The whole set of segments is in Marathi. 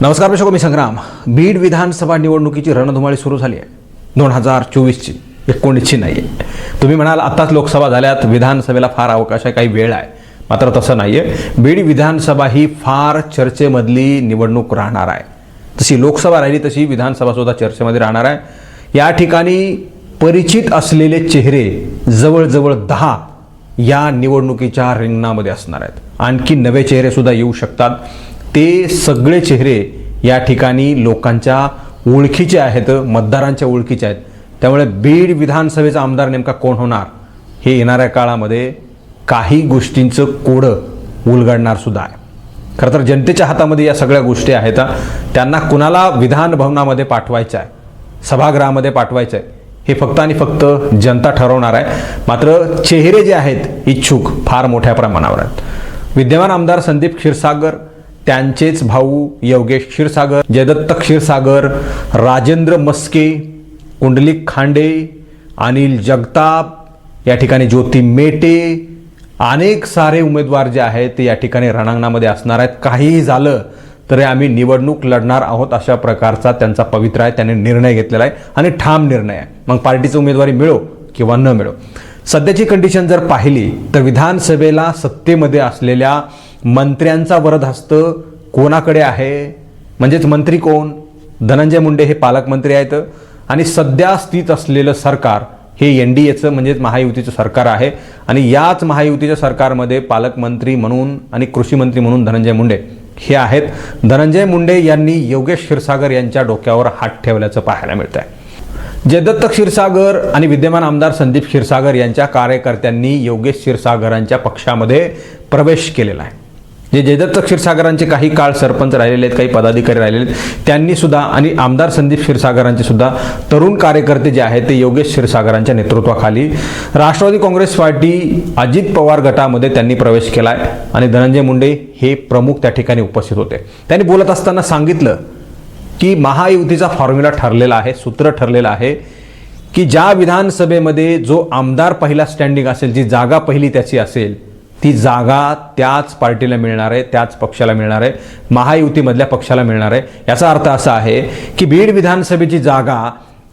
नमस्कार प्रेक्षक मी संग्राम. बीड विधानसभा निवडणुकीची रणधुमाळी सुरू झाली आहे. दोन हजार चोवीसची एकोणीसची नाही आहे तुम्ही म्हणाल आत्ताच लोकसभा झाल्यात विधानसभेला फार अवकाश आहे काही वेळ आहे. मात्र तसं नाही आहे बीड विधानसभा ही फार चर्चेमधली निवडणूक राहणार आहे. जशी लोकसभा राहिली तशी विधानसभासुद्धा चर्चेमध्ये राहणार आहे. या ठिकाणी परिचित असलेले चेहरे जवळजवळ दहा या निवडणुकीच्या रिंगणामध्ये असणार आहेत. आणखी नवे चेहरेसुद्धा येऊ शकतात. ते सगळे चेहरे या ठिकाणी लोकांच्या ओळखीचे आहेत मतदारांच्या ओळखीचे आहेत. त्यामुळे बीड विधानसभेचा आमदार नेमका कोण होणार? हे येणाऱ्या काळामध्ये काही गोष्टींचं कोडं उलगडणार सुद्धा आहे. खरं तर जनतेच्या हातामध्ये या सगळ्या गोष्टी आहेत त्यांना कुणाला विधान भवनामध्ये पाठवायचं आहे सभागृहामध्ये पाठवायचं आहे हे फक्त आणि फक्त जनता ठरवणार आहे. मात्र चेहरे जे आहेत इच्छुक फार मोठ्या प्रमाणावर आहेत. विद्यमान आमदार संदीप क्षीरसागर त्यांचेच भाऊ योगेश क्षीरसागर जयदत्त क्षीरसागर राजेंद्र मस्के कुंडलिक खांडे अनिल जगताप या ठिकाणी ज्योती मेटे अनेक सारे उमेदवार जे आहेत ते या ठिकाणी रणांगणामध्ये असणार आहेत. काहीही झालं तरी आम्ही निवडणूक लढणार आहोत अशा प्रकारचा त्यांचा पवित्र आहे त्यांनी निर्णय घेतलेला आहे आणि ठाम निर्णय आहे. मग पार्टीची उमेदवारी मिळो किंवा न मिळो. सध्याची कंडिशन जर पाहिली तर विधानसभेला सत्तेमध्ये असलेल्या मंत्र्यांचा वरदहस्त कोणाकडे आहे? म्हणजेच मंत्री कोण? धनंजय मुंडे हे पालकमंत्री आहेत आणि सध्या स्थित असलेलं सरकार हे एन डी एचं म्हणजेच महायुतीचं सरकार आहे. आणि याच महायुतीच्या सरकारमध्ये पालकमंत्री म्हणून आणि कृषी मंत्री म्हणून धनंजय मुंडे हे आहेत. धनंजय मुंडे यांनी योगेश क्षीरसागर यांच्या डोक्यावर हात ठेवल्याचं पाहायला मिळत आहे जयदत्त क्षीरसागर आणि विद्यमान आमदार संदीप क्षीरसागर यांच्या कार्यकर्त्यांनी योगेश क्षीरसागरांच्या पक्षामध्ये प्रवेश केलेला आहे. जे जयदत्त क्षीरसागरांचे काही काळ सरपंच राहिलेले आहेत काही पदाधिकारी राहिलेले आहेत. त्यांनी सुद्धा आणि आमदार संदीप क्षीरसागरांचे सुद्धा तरुण कार्यकर्ते जे आहेत ते योगेश क्षीरसागरांच्या नेतृत्वाखाली राष्ट्रवादी काँग्रेस पार्टी अजित पवार गटामध्ये त्यांनी प्रवेश केला आहे आणि धनंजय मुंडे हे प्रमुख त्या ठिकाणी उपस्थित होते. त्यांनी बोलत असताना सांगितलं की महायुतीचा फॉर्म्युला ठरलेला आहे सूत्र ठरलेलं आहे की ज्या विधानसभेमध्ये जो आमदार पहिला स्टँडिंग असेल जी जागा पहिली त्याची असेल ती जागा त्याच पार्टीला मिळणार आहे त्याच पक्षाला मिळणार आहे महायुतीमधल्या पक्षाला मिळणार आहे. याचा अर्थ असा आहे की बीड विधानसभेची जागा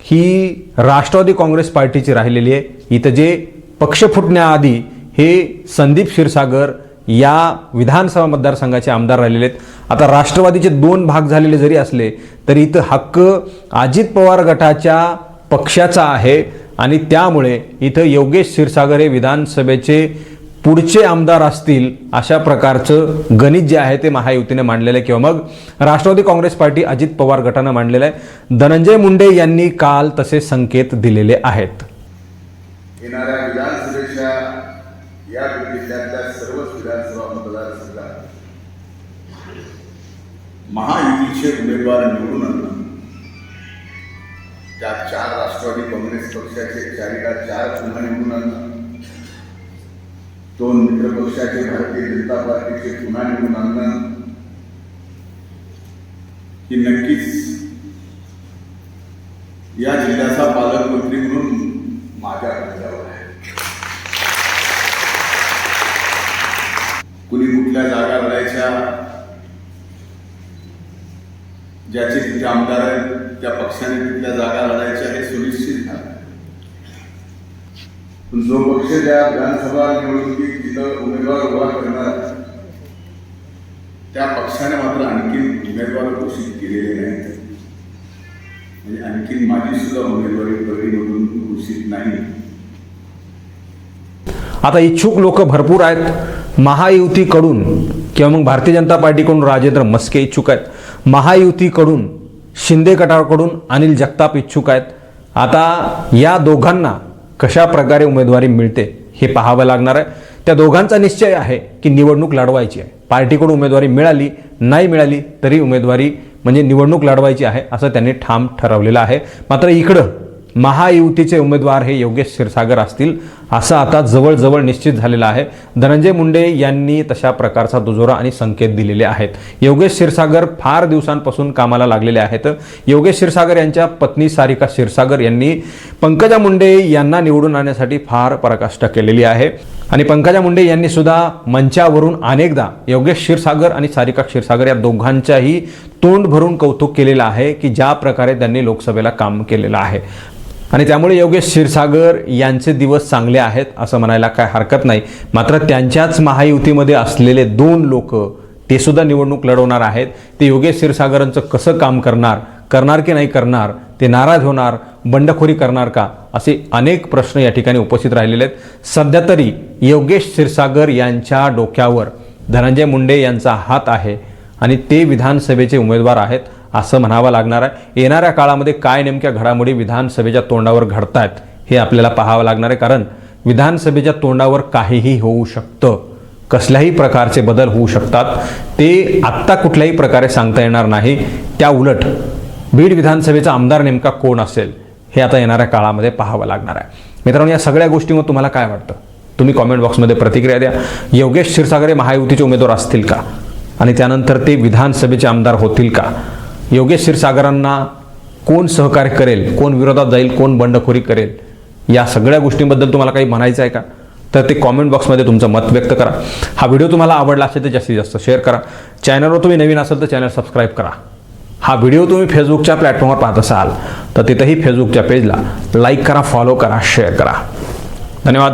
ही राष्ट्रवादी काँग्रेस पार्टीची राहिलेली आहे. इथं जे पक्ष फुटण्याआधी हे संदीप क्षीरसागर या विधानसभा मतदारसंघाचे आमदार राहिलेले आहेत. आता राष्ट्रवादीचे दोन भाग झालेले जरी असले तरी इथं हक्क अजित पवार गटाच्या पक्षाचा आहे आणि त्यामुळे इथं योगेश क्षीरसागर हे विधानसभेचे पुढचे आमदार असतील अशा प्रकारचं गणित जे आहे ते महायुतीने मांडलेलं आहे. किंवा मग राष्ट्रवादी काँग्रेस पार्टी अजित पवार गटानं मांडलेलं आहे. धनंजय मुंडे यांनी काल तसे संकेत दिलेले आहेत. येणाऱ्या विधानसभेच्या या जिल्ह्यातल्या सर्वच विधानसभा मतदारसंघात महायुतीचे उमेदवार निवडून आणणं त्या चार राष्ट्रवादी काँग्रेस पक्षाचे चारिका चार पुन्हा निवडून आणणं दोन मित्र पक्षाचे भारतीय जनता पार्टीचे पुन्हा निवडून आणणं की नक्कीच या जिल्ह्याचा पालकमंत्री म्हणून माझ्या खांद्यावर आहे. कुणी कुठल्या जागा लढायच्या ज्याचे तिथे आमदार आहेत त्या पक्षाने तिथल्या जागा लढायच्या हे सुनिश्चित झालं. जो पक्ष त्या विधानसभा निवडणुकीत तिथं उमेदवार उभा करणार त्या पक्षाने मात्र आणखी उमेदवार घोषित केलेले नाहीत. म्हणजे आणखी माझी सुद्धा उमेदवारी परळीमधून घोषित नाही. आता इच्छुक लोक भरपूर आहेत. महायुतीकडून किंवा मग भारतीय जनता पार्टीकडून राजेंद्र मस्के इच्छुक आहेत. महायुतीकडून शिंदे गटाकडून अनिल जगताप इच्छुक आहेत. आता या दोघांना कशा प्रकारे उमेदवारी मिळते हे पाहावं लागणार आहे. त्या दोघांचा निश्चय आहे की निवडणूक लढवायची आहे. पार्टीकडून उमेदवारी मिळाली नाही मिळाली तरी उमेदवारी म्हणजे निवडणूक लढवायची आहे असं त्यांनी ठाम ठरवलेलं आहे. मात्र इकडं महायुतीचे उमेदवार हे योगेश क्षीरसागर असतील. असं आता जवळजवळ निश्चित झालेलं आहे. धनंजय मुंडे यांनी तशा प्रकारचा दुजोरा आणि संकेत दिलेले आहेत. योगेश क्षीरसागर फार दिवसांपासून कामाला लागलेले आहेत. योगेश क्षीरसागर यांच्या पत्नी सारिका क्षीरसागर यांनी पंकजा मुंडे यांना निवडून आणण्यासाठी फार पराकाष्ठा केलेली आहे. आणि पंकजा मुंडे यांनी सुद्धा मंचावरून अनेकदा योगेश क्षीरसागर आणि सारिका क्षीरसागर या दोघांच्याही तोंड भरून कौतुक केलेलं आहे की ज्या प्रकारे त्यांनी लोकसभेला काम केलेलं आहे. आणि त्यामुळे योगेश क्षीरसागर यांचे दिवस चांगले आहेत असं म्हणायला काय हरकत नाही. मात्र त्यांच्याच महायुतीमध्ये असलेले दोन लोक ते सुद्धा निवडणूक लढवणार आहेत. ते योगेश क्षीरसागरांचं कसं काम करणार करणार की नाही करणार ते नाराज होणार बंडखोरी करणार का असे अनेक प्रश्न या ठिकाणी उपस्थित राहिलेले आहेत. सध्या तरी योगेश क्षीरसागर यांच्या डोक्यावर धनंजय मुंडे यांचा हात आहे आणि ते विधानसभेचे उमेदवार आहेत. असं म्हणावं लागणार आहे. येणाऱ्या काळामध्ये काय नेमक्या घडामोडी विधानसभेच्या तोंडावर घडतायत हे आपल्याला पाहावं लागणार आहे. कारण विधानसभेच्या तोंडावर काहीही होऊ शकतं. कसल्याही प्रकारचे बदल होऊ शकतात. ते आत्ता कुठल्याही प्रकारे सांगता येणार नाही. त्या उलट बीड विधानसभेचा आमदार नेमका कोण असेल हे आता येणाऱ्या काळामध्ये पाहावं लागणार आहे. मित्रांनो या सगळ्या गोष्टींवर तुम्हाला काय वाटतं? तुम्ही कॉमेंट बॉक्समध्ये प्रतिक्रिया द्या. योगेश क्षीरसागर हे महायुतीचे उमेदवार असतील का? आणि त्यानंतर ते विधानसभेचे आमदार होतील का? योगेश क्षीरसागरांना कोण सहकार्य करेल कोण विरोधात जाईल कोण बंडखोरी करेल या सगळ्या गोष्टींबद्दल तुम्हाला काही म्हणायचं आहे का? तर ते कॉमेंट बॉक्समध्ये तुमचं मत व्यक्त करा. हा व्हिडिओ तुम्हाला आवडला असेल तर जास्तीत जास्त शेअर करा. चॅनलवर तुम्ही नवीन असाल तर चॅनल सबस्क्राईब करा. हा व्हिडिओ तुम्ही फेसबुकच्या प्लॅटफॉर्मवर पाहत असाल तर तिथंही फेसबुकच्या पेजला लाईक करा फॉलो करा शेअर करा. धन्यवाद.